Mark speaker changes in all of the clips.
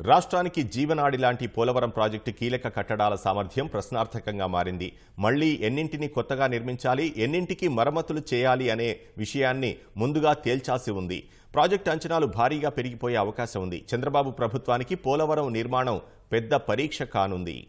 Speaker 1: రాష్ట్రానికి జీవనాడి లాంటి పోలవరం ప్రాజెక్టు కీలక కట్టడాల సామర్థ్యం ప్రశ్నార్థకంగా మారింది. మళ్ళీ ఎన్నింటిని కొత్తగా నిర్మించాలి ఎన్నింటికి మరమ్మతులు చేయాలి అనే విషయాన్ని ముందుగా తేల్చాల్సి ఉంది. ప్రాజెక్టు అంచనాలు భారీగా పెరిగిపోయే అవకాశం ఉంది. చంద్రబాబు ప్రభుత్వానికి పోలవరం నిర్మాణం పెద్ద పరీక్ష కానుంది.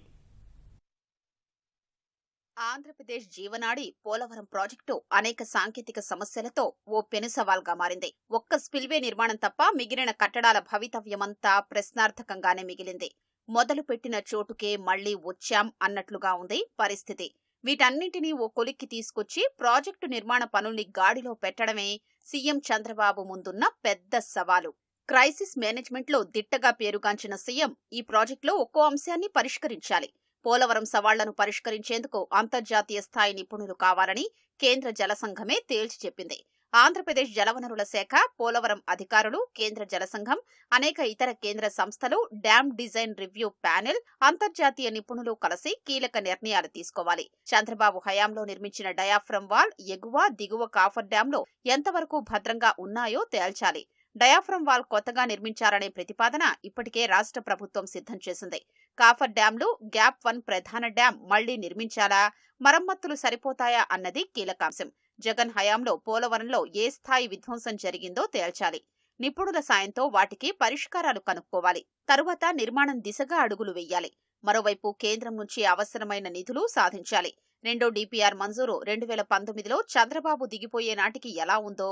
Speaker 2: ఆంధ్రప్రదేశ్ జీవనాడి పోలవరం ప్రాజెక్టు అనేక సాంకేతిక సమస్యలతో ఓ పెను సవాల్గా మారింది. ఒక్క స్పిల్వే నిర్మాణం తప్ప మిగిలిన కట్టడాల భవితవ్యమంతా ప్రశ్నార్థకంగానే మిగిలింది. మొదలు పెట్టిన చోటుకే మళ్ళీ వచ్చాం అన్నట్లుగా ఉంది పరిస్థితి. వీటన్నింటినీ ఓ కొలిక్కి తీసుకొచ్చి ప్రాజెక్టు నిర్మాణ పనుల్ని గాడిలో పెట్టడమే సీఎం చంద్రబాబు ముందున్న పెద్ద సవాలు. క్రైసిస్ మేనేజ్మెంట్లో దిట్టగా పేరుగాంచిన సీఎం ఈ ప్రాజెక్టులో ఒక్కో అంశాన్ని పరిష్కరించాలి. పోలవరం సవాళ్ళను పరిష్కరించేందుకు అంతర్జాతీయ స్థాయి నిపుణులు కావాలని కేంద్ర జల సంఘమే తేల్చి చెప్పింది. ఆంధ్రప్రదేశ్ జలవనరుల శాఖ పోలవరం అధికారులు కేంద్ర జల సంఘం అనేక ఇతర కేంద్ర సంస్థలు డ్యామ్ డిజైన్ రివ్యూ ప్యానెల్ అంతర్జాతీయ నిపుణులు కలిసి కీలక నిర్ణయాలు తీసుకోవాలి. చంద్రబాబు హయాంలో నిర్మించిన డయాఫ్రమ్ వాల్ ఎగువ దిగువ కాఫర్ డ్యాంలో ఎంతవరకు భద్రంగా ఉన్నాయో తేల్చాలి. డయాఫ్రమ్ వాల్ కొత్తగా నిర్మించారనే ప్రతిపాదన ఇప్పటికే రాష్ట్ర ప్రభుత్వం సిద్ధం చేసింది. కాఫర్ డ్యాంలు గ్యాప్ వన్ ప్రధాన డ్యాం మళ్ళీ నిర్మించాలా? మరమ్మతులు సరిపోతాయా అన్నది కీలకాంశం. జగన్ హయాంలో పోలవరంలో ఏ స్థాయి విధ్వంసం జరిగిందో తేల్చాలి. నిపుణుల సాయంతో వాటికి పరిష్కారాలు కనుక్కోవాలి. తరువాత నిర్మాణం దిశగా అడుగులు వెయ్యాలి మరోవైపు కేంద్రం నుంచి అవసరమైన నిధులు సాధించాలి. రెండో డిపిఆర్ మంజూరు రెండు వేల పంతొమ్మిదిలో చంద్రబాబు దిగిపోయే నాటికి ఎలా ఉందో?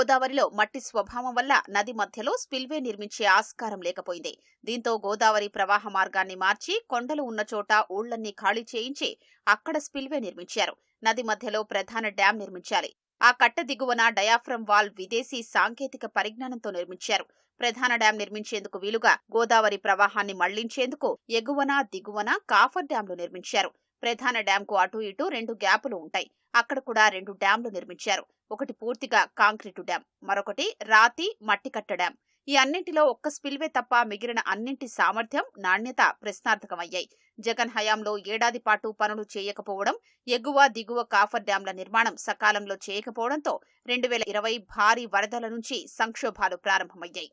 Speaker 2: గోదావరిలో మట్టి స్వభావం వల్ల నది మధ్యలో స్పిల్వే నిర్మించే ఆస్కారం లేకపోయింది. దీంతో గోదావరి ప్రవాహ మార్గాన్ని మార్చి కొండలు ఉన్న చోట ఊళ్ళన్నీ ఖాళీ చేయించి అక్కడ స్పిల్వే నిర్మించారు. నది మధ్యలో ప్రధాన డ్యాం నిర్మించాలి. ఆ కట్ట దిగువన డయాఫ్రమ్ వాల్ విదేశీ సాంకేతిక పరిజ్ఞానంతో నిర్మించారు. ప్రధాన డ్యాం నిర్మించేందుకు వీలుగా గోదావరి ప్రవాహాన్ని మళ్ళించేందుకు ఎగువన దిగువన కాఫర్ డ్యాంలు నిర్మించారు. ప్రధాన డ్యాంకు అటు ఇటు రెండు గ్యాపులు ఉంటాయి. అక్కడ కూడా రెండు డ్యాంలు నిర్మించారు. ఒకటి పూర్తిగా కాంక్రీటు డ్యాం మరొకటి రాతి మట్టికట్ట డ్యాం ఈ అన్నింటిలో ఒక్క స్పిల్వే తప్ప మిగిలిన అన్నింటి సామర్థ్యం నాణ్యత ప్రశ్నార్థకమయ్యాయి. జగన్ హయాంలో ఏడాది పాటు పనులు చేయకపోవడం ఎగువ దిగువ కాఫర్ డ్యాంల నిర్మాణం సకాలంలో చేయకపోవడంతో రెండు వేల ఇరవై భారీ వరదల నుంచి సంక్షోభాలు ప్రారంభమయ్యాయి.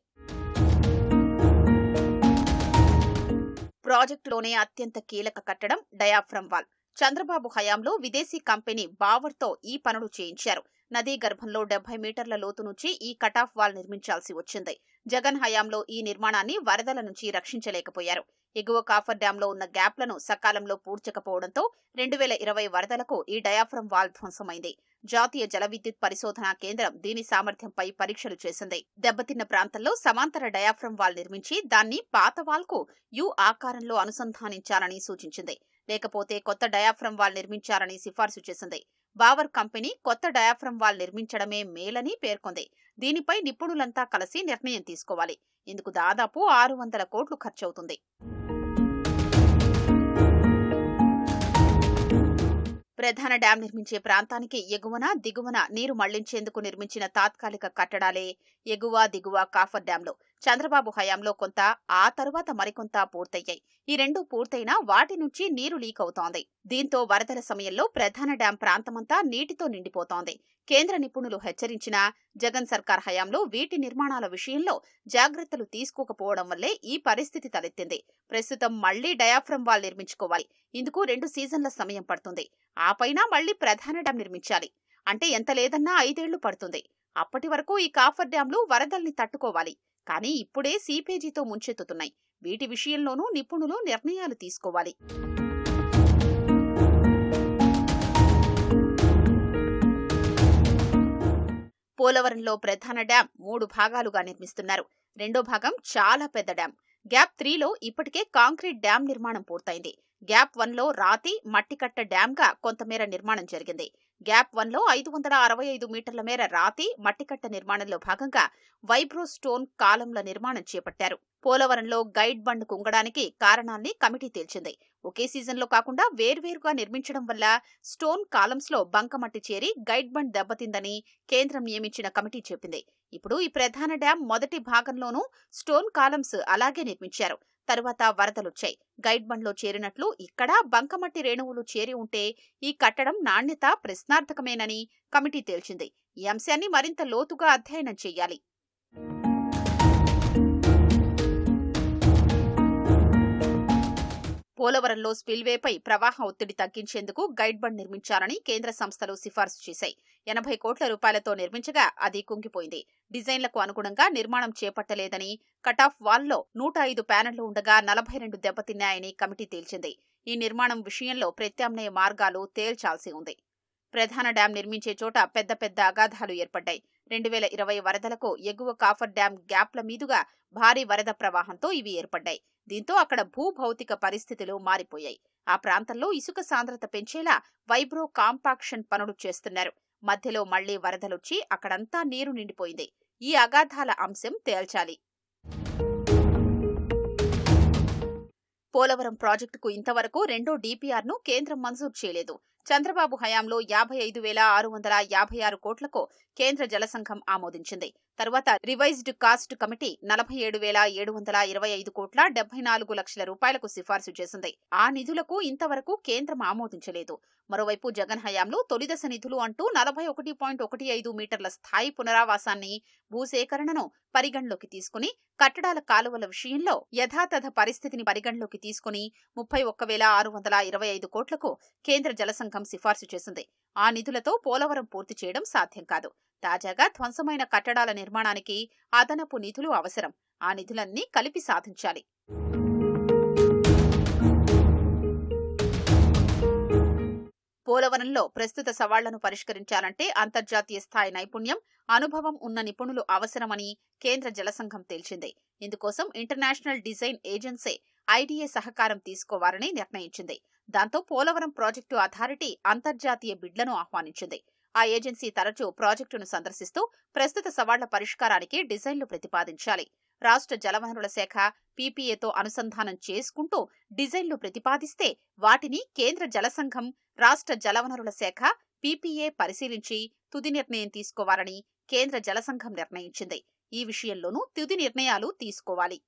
Speaker 2: ప్రాజెక్టులోనే అత్యంత కీలక కట్టడం డయాఫ్రమ్ వాల్. చంద్రబాబు హయాంలో విదేశీ కంపెనీ బావర్తో ఈ పనులు చేయించారు. నదీ గర్భంలో డెబ్బై మీటర్ల లోతు నుంచి ఈ కటాఫ్ వాల్ నిర్మించాల్సి వచ్చింది. జగన్ హయాంలో ఈ నిర్మాణాన్ని వరదల నుంచి రక్షించలేకపోయారు. ఎగువ కాఫర్ డ్యాంలో ఉన్న గ్యాప్లను సకాలంలో పూడ్చకపోవడంతో రెండు వేల ఇరవై వరదలకు ఈ డయాఫ్రమ్ వాల్ ధ్వంసమైంది. జాతీయ జల విద్యుత్ పరిశోధనా కేంద్రం దీని సామర్థ్యంపై పరీక్షలు చేసింది. దెబ్బతిన్న ప్రాంతంలో సమాంతర డయాఫ్రమ్ వాల్ నిర్మించి దాన్ని పాత వాల్కు యు ఆకారంలో అనుసంధానించాలని సూచించింది. లేకపోతే కొత్త డయాఫ్రమ్ వాల్ నిర్మించాలని సిఫార్సు చేసింది. బావర్ కంపెనీ కొత్త డయాఫ్రమ్ వాల్ నిర్మించడమే మేలని పేర్కొంది. దీనిపై నిపుణులంతా కలిసి నిర్ణయం తీసుకోవాలి. ఇందుకు దాదాపు ఆరు వందల కోట్లు ఖర్చవుతుంది. ప్రధాన డ్యాం నిర్మించే ప్రాంతానికి ఎగువన దిగువన నీరు మళ్ళించేందుకు నిర్మించిన తాత్కాలిక కట్టడాలే ఎగువ దిగువ కాఫర్ డ్యాంలో. చంద్రబాబు హయాంలో కొంత ఆ తరువాత మరికొంత పూర్తయ్యాయి. ఈ రెండు పూర్తయినా వాటి నుంచి నీరు లీక్ అవుతోంది. దీంతో వరదల సమయంలో ప్రధాన డ్యాం ప్రాంతమంతా నీటితో నిండిపోతోంది. కేంద్ర నిపుణులు హెచ్చరించినా జగన్ సర్కార్ హయాంలో వీటి నిర్మాణాల విషయంలో జాగ్రత్తలు తీసుకోకపోవడం వల్లే ఈ పరిస్థితి తలెత్తింది. ప్రస్తుతం మళ్ళీ డయాఫ్రమ్ వాల్ నిర్మించుకోవాలి. ఇందుకు రెండు సీజన్ల సమయం పడుతుంది. ఆ పైన మళ్ళీ ప్రధాన డ్యాం నిర్మించాలి. అంటే ఎంత లేదన్నా ఐదేళ్ళు పడుతుంది. అప్పటి వరకు ఈ కాఫర్ డ్యాంలు వరదల్ని తట్టుకోవాలి. కానీ ఇప్పుడే సీపేజీతో ముంచెత్తుతున్నాయి. వీటి విషయంలోనూ నిపుణులు నిర్ణయాలు తీసుకోవాలి. పోలవరంలో ప్రధాన డ్యాం మూడు భాగాలుగా నిర్మిస్తున్నారు. రెండో భాగం చాలా పెద్ద డ్యాం గ్యాప్ త్రీలో ఇప్పటికే కాంక్రీట్ డ్యాం నిర్మాణం పూర్తయింది. గ్యాప్ వన్లో రాతి మట్టికట్ట డ్యాంగా కొంతమేర నిర్మాణం జరిగింది. గ్యాప్ వన్లో ఐదు వందల అరవై ఐదు మీటర్ల మేర రాతి మట్టికట్ట నిర్మాణంలో భాగంగా వైబ్రో స్టోన్ కాలంల నిర్మాణం చేపట్టారు. పోలవరంలో గైడ్ బండ్ కుంగడానికి కారణాన్ని కమిటీ తేల్చింది. ఒకే సీజన్లో కాకుండా వేర్వేరుగా నిర్మించడం వల్ల స్టోన్ కాలమ్స్లో బంకమట్టి చేరి గైడ్ బండ్ దెబ్బతిందని కేంద్రం నియమించిన కమిటీ చెప్పింది. ఇప్పుడు ఈ ప్రధాన డ్యాం మొదటి భాగంలోనూ స్టోన్ కాలమ్స్ అలాగే నిర్మించారు. తరువాత వరదలొచ్చాయి. గైడ్ బండ్లో చేరినట్లు ఇక్కడ బంకమట్టి రేణువులు చేరి ఉంటే ఈ కట్టడం నాణ్యత ప్రశ్నార్థకమేనని కమిటీ తేల్చింది. ఈ అంశాన్ని మరింత లోతుగా అధ్యయనం చేయాలి. పోలవరంలో స్పిల్వేపై ప్రవాహ ఒత్తిడి తగ్గించేందుకు గైడ్ బండ్ నిర్మించాలని కేంద్ర సంస్థలు సిఫార్సు చేశాయి. ఎనభై కోట్ల రూపాయలతో నిర్మించగా అది కుంగిపోయింది. డిజైన్లకు అనుగుణంగా నిర్మాణం చేపట్టలేదని కటాఫ్ వాల్లో నూట ఐదు ప్యానెళ్ళు ఉండగా నలభై రెండు దెబ్బతిన్నాయని కమిటీ తేల్చింది. ఈ నిర్మాణం విషయంలో ప్రత్యామ్నాయ మార్గాలు తేల్చాల్సి ఉంది. ప్రధాన డ్యాం నిర్మించే చోట పెద్ద పెద్ద అగాధాలు ఏర్పడ్డాయి. రెండు వేల ఇరవై వరదలకు ఎగువ కాఫర్ డ్యాం గ్యాప్ల మీదుగా భారీ వరద ప్రవాహంతో ఇవి ఏర్పడ్డాయి. దీంతో అక్కడ భూభౌతిక పరిస్థితులు మారిపోయాయి. ఆ ప్రాంతంలో ఇసుక సాంద్రత పెంచేలా వైబ్రో కాంపాక్షన్ పనులు చేస్తున్నారు. మధ్యలో మళ్ళీ వరదలొచ్చి అక్కడంతా నీరు నిండిపోయింది. ఈ అగాధాల అంశం తేల్చాలి. పోలవరం ప్రాజెక్టుకు ఇంతవరకు రెండో డీపీఆర్ను కేంద్రం మంజూరు చేయలేదు. చంద్రబాబు హయాంలో యాభై ఐదు వేల ఆరు వందల యాభై ఆరు కోట్లకు కేంద్ర జలసంఘం ఆమోదించింది. తర్వాత రివైజ్డ్ కాస్ట్ కమిటీ నలభై ఏడు వేల ఏడు వందల ఇరవై ఐదు కోట్ల డెబ్బై నాలుగు లక్షల రూపాయలకు సిఫార్సు చేసింది. ఆ నిధులకు ఇంతవరకు కేంద్రం ఆమోదించలేదు. మరోవైపు జగన్ హయాంలో తొలిదశ నిధులు అంటూ నలభై ఒకటి పాయింట్ ఒకటి ఐదు మీటర్ల స్థాయి పునరావాసాన్ని భూసేకరణను పరిగణలోకి తీసుకుని కట్టడాల కాలువల విషయంలో యథాతథ పరిస్థితిని పరిగణలోకి తీసుకుని ముప్పై ఒక్క వేల ఆరు వందల ఇరవై ఐదు కోట్లకు కేంద్ర జలసంఘం సిఫార్సు చేసింది. ఆ నిధులతో పోలవరం పూర్తి చేయడం సాధ్యం కాదు. తాజాగా ధ్వంసమైన కట్టడాల నిర్మాణానికి అదనపు నిధులు అవసరం. ఆ నిధులన్నీ కలిపి సాధించాలి. పోలవరంలో ప్రస్తుత సవాళ్ళను పరిష్కరించాలంటే అంతర్జాతీయ స్థాయి నైపుణ్యం అనుభవం ఉన్న నిపుణులు అవసరమని కేంద్ర జలసంఘం తేల్చింది. ఇందుకోసం ఇంటర్నేషనల్ డిజైన్ ఏజెన్సీ ఐడిఏ సహకారం తీసుకోవాలని నిర్ణయించింది. దాంతో పోలవరం ప్రాజెక్టు అథారిటీ అంతర్జాతీయ బిడ్లను ఆహ్వానించింది. ఆ ఏజెన్సీ తరచూ ప్రాజెక్టును సందర్శిస్తూ ప్రస్తుత సవాళ్ళ పరిష్కారానికి డిజైన్లు ప్రతిపాదించాలి. రాష్ట్ర జలవనరుల శాఖ పీపీఏతో అనుసంధానం చేసుకుంటూ డిజైన్లు ప్రతిపాదిస్తే వాటిని కేంద్ర జలసంఘం రాష్ట్ర జలవనరుల శాఖ పీపీఏ పరిశీలించి తుది నిర్ణయం తీసుకోవాలని కేంద్ర జలసంఘం నిర్ణయించింది. ఈ విషయంలోనూ తుది నిర్ణయాలు తీసుకోవాలి.